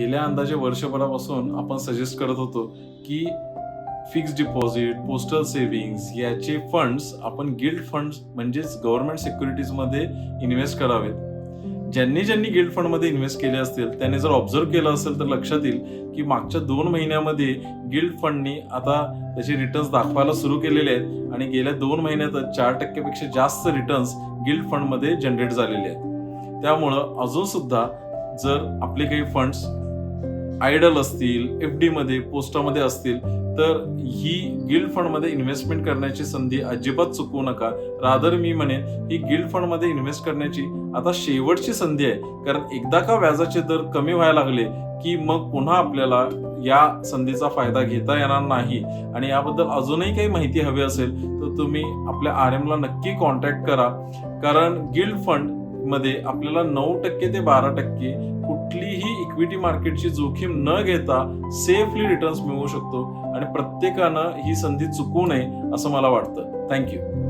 गेल्या अंदाजे वर्षभरापासून आपण सजेस्ट करत होतो की फिक्स डिपॉझिट पोस्टल सेव्हिंग्स याचे फंड्स आपण गिल्ड फंड्स म्हणजेच गव्हर्नमेंट सिक्युरिटीजमध्ये इन्व्हेस्ट करावेत. ज्यांनी ज्यांनी गिल्ड फंडमध्ये इन्व्हेस्ट केले असतील त्यांनी जर ऑब्झर्व केलं असेल तर लक्षात येईल की मागच्या दोन महिन्यामध्ये गिल्ड फंडनी आता त्याचे रिटर्न्स दाखवायला सुरू केलेले आहेत आणि गेल्या दोन महिन्यातच चार टक्क्यापेक्षा जास्त रिटर्न्स गिल्ड फंडमध्ये जनरेट झालेले आहेत. त्यामुळं अजूनसुद्धा जर आपले काही फंड्स आयडल असतील एफ डीमध्ये पोस्टामध्ये असतील तर ही गिल्ड फंडमध्ये इन्व्हेस्टमेंट करण्याची संधी अजिबात चुकवू नका. रादर मी म्हणेन ही गिल्ड फंडमध्ये इन्व्हेस्ट करण्याची आता शेवटची संधी आहे. कारण एकदा का व्याजाचे दर कमी व्हायला लागले की मग पुन्हा आपल्याला या संधीचा फायदा घेता येणार नाही. आणि याबद्दल अजूनही काही माहिती हवी असेल तर तुम्ही आपल्या आर एमला नक्की कॉन्टॅक्ट करा. कारण गिल्ड फंडमध्ये आपल्याला नऊ टक्के ते बारा टक्के कुठली इक्विटी मार्केटची जोखीम न घेता सेफली रिटर्न्स मिळवू शकतो. आणि प्रत्येकानं ही संधी चुकू नये असं मला वाटतं. थँक्यू